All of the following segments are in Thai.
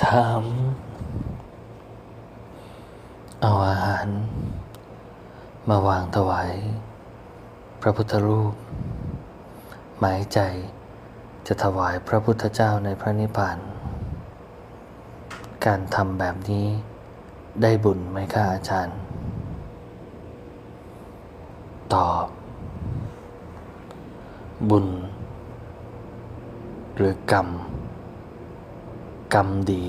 ถามเอาอาหาร มาวางถวาย พระพุทธรูป หมายใจจะถวายพระพุทธเจ้าในพระนิพพาน การทำแบบนี้ได้บุญไหมคะอาจารย์ ตอบ บุญ หรือกรรม กรรมดี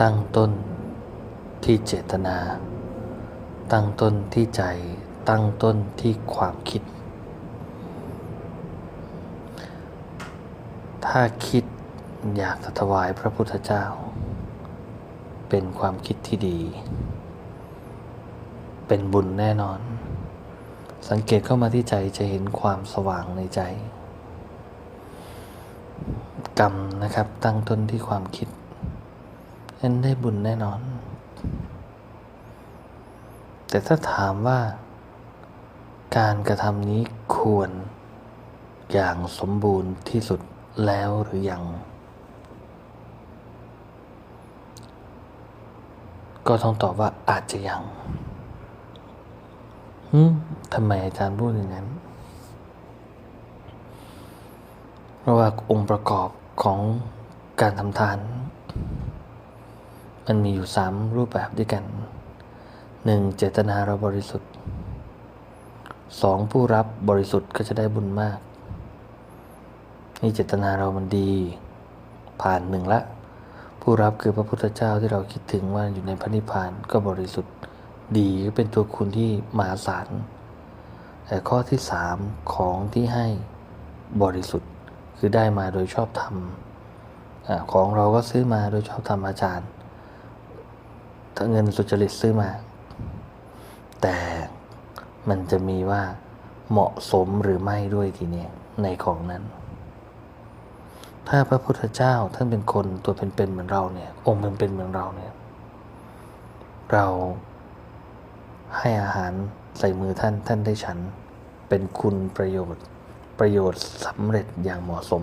ตั้งต้นที่เจตนา ตั้งต้นที่ใจ ตั้งต้นที่ความคิด ถ้าคิดอยากถวายพระพุทธเจ้า เป็นความคิดที่ดี เป็นบุญแน่นอน สังเกตเข้ามาที่ใจจะเห็นความสว่างในใจ กรรมนะครับ ตั้งต้นที่ความคิดนั้นได้บุญแน่นอน แต่ถ้าถามว่า การกระทำนี้ควร อย่างสมบูรณ์ที่สุดแล้วหรือยัง ก็ต้องตอบว่าอาจจะยังืมทำไมอาจารย์พูดอย่างนั้น เพราะว่าองค์ประกอบ ของการทำทาน มันมีอยู่สามรูปแบบด้วยกันหนึ่งเจตนาเราบริสุทธิ์สองผู้รับบริสุทธิ์ก็จะได้บุญมาก นี่เจตนาเรามันดี ผ่านหนึ่งละ ผู้รับคือพระพุทธเจ้าที่เราคิดถึงว่าอยู่ในพระนิพพานก็บริสุทธิ์ดีก็เป็นตัวคุณที่มหาศาลแต่ข้อที่สามของที่ให้บริสุทธิ์ คือได้มาโดยชอบธรรมของเราก็ซื้อมาโดยชอบธรรมอาจารย์ ถ้าเงินสุจริตซื้อมา แต่มันจะมีว่าเหมาะสมหรือไม่ด้วยทีนี้ในของนั้น ถ้าพระพุทธเจ้าท่านเป็นคนตัวเป็นๆเหมือนเราเนี่ย องค์เป็นๆเหมือนเราเนี่ย เราให้อาหารใส่มือท่านท่านได้ฉันเป็นคุณประโยชน์ ประโยชน์สำเร็จอย่างเหมาะสม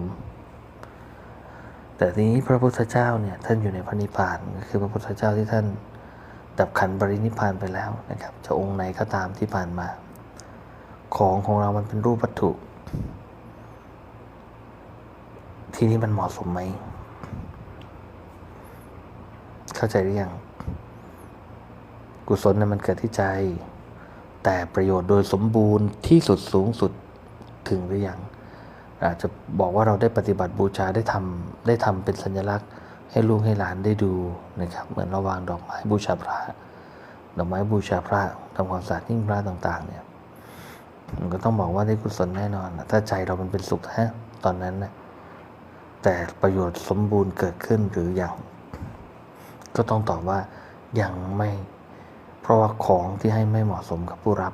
แต่ทีนี้พระพุทธเจ้าเนี่ยท่านอยู่ในพระนิพพานก็คือพระพุทธเจ้าที่ท่านดับขันธ์ปรินิพพานไปแล้วนะครับจะองค์ไหนก็ตามที่ผ่านมา ของของเรามันเป็นรูปวัตถุ ที่นี้มันเหมาะสมไหม เข้าใจหรือยังกุศลนะมันเกิดที่ใจ แต่ประโยชน์โดยสมบูรณ์ที่สุดสูงสุด ถึงหรือยังอาจจะบอกว่าเราได้ปฏิบัติบูชาได้ทำได้ทำเป็นสัญลักษณ์ ให้ลูกให้หลานได้ดูนะครับเหมือนเราวางดอกไม้บูชาพระ ดอกไม้บูชาพระทำความสะอาดหิ้งพระต่างๆเนี่ยมันก็ต้องบอกว่าได้กุศลแน่นอน ถ้าใจเรามันเป็นสุขฮะตอนนั้นนะแต่ประโยชน์สมบูรณ์เกิดขึ้นหรือยังก็ต้องตอบว่ายังไม่ เพราะว่าของที่ให้ไม่เหมาะสมกับผู้รับ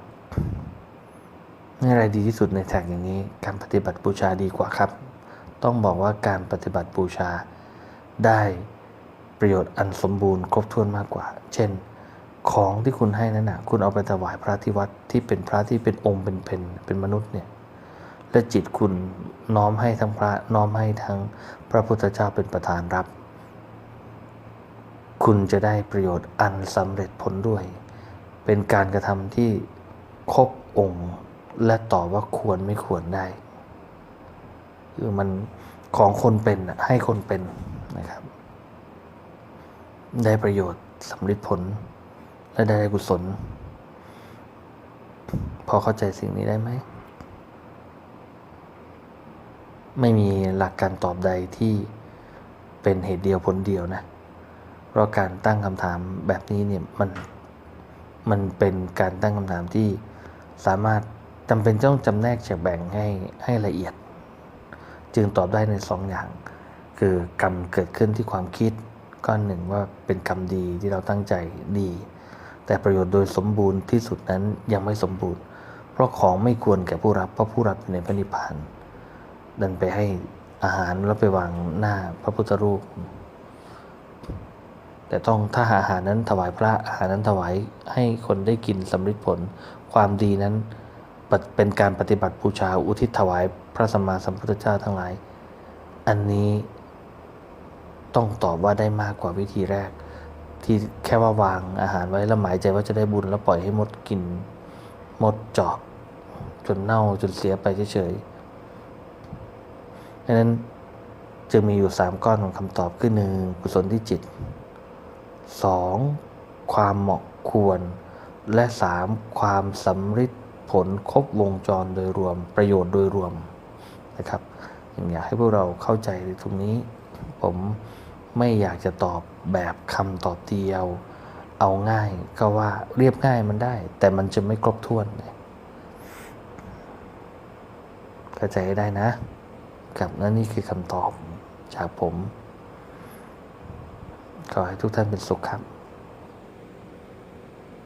อะไรดีที่สุดในแท็กอย่างนี้ การปฏิบัติบูชาดีกว่าครับ ต้องบอกว่าการปฏิบัติบูชาได้ประโยชน์อันสมบูรณ์ครบถ้วนมากกว่า เช่น ของที่คุณให้นั้นนะคุณเอาไปถวายพระที่วัดที่เป็นพระที่เป็นองค์เป็นเป็นเป็นมนุษย์เนี่ยและจิตคุณน้อมให้ทั้งพระน้อมให้ทั้งพระพุทธเจ้าเป็นประธานรับ คุณจะได้ประโยชน์อันสำเร็จผลด้วย เป็นการกระทำที่ครบองค์ และตอบว่าควรไม่ควรได้ คือมันของคนเป็นให้คนเป็นนะครับ ได้ประโยชน์สำเร็จผล และได้กุศล พอเข้าใจสิ่งนี้ได้ไหม ไม่มีหลักการตอบใดที่เป็นเหตุเดียวผลเดียวนะ เพราะการตั้งคำถามแบบนี้เนี่ยมันมันเป็นการตั้งคำถามที่สามารถ จำเป็นต้องจำแนกแจกแบ่งให้ให้ละเอียด จึงตอบได้ในสองอย่าง คือกรรมเกิดขึ้นที่ความคิดก้อนหนึ่งว่าเป็นกรรมดีที่เราตั้งใจดี แต่ประโยชน์โดยสมบูรณ์ที่สุดนั้นยังไม่สมบูรณ์ เพราะของไม่ควรแก่ผู้รับเพราะผู้รับอยู่ในพระนิพพานดันไปให้อาหารแล้วไปวางหน้าพระพุทธรูป แต่ต้องถ้าหาอาหารนั้นถวายพระอาหารนั้นถวายให้คนได้กินสำฤทธิผลความดีนั้น เป็นการปฏิบัติบูชาอุทิศถวายพระสัมมาสัมพุทธเจ้าทั้งหลาย อันนี้ต้องตอบว่าได้มากกว่าวิธีแรก ที่แค่ว่าวางอาหารไว้แล้วหมายใจว่าจะได้บุญแล้วปล่อยให้มดกินมดเจาะจนเน่าจนเสียไปเฉยๆดังนั้นจึงมีอยู่สามก้อนของคำตอบคือหนึ่งกุศลที่จิตสองความเหมาะควร และสามความสำฤทธิ์ ผลครบวงจรโดยรวม ประโยชน์โดยรวมนะครับอยากให้พวกเราเข้าใจในตรงนี้ ผมไม่อยากจะตอบแบบคำตอบเดียว เอาง่ายก็ว่าเรียบง่ายมันได้ แต่มันจะไม่ครบถ้วนเข้าใจได้นะ กับนั่นนี่คือคำตอบจากผม ขอให้ทุกท่านเป็นสุขครับ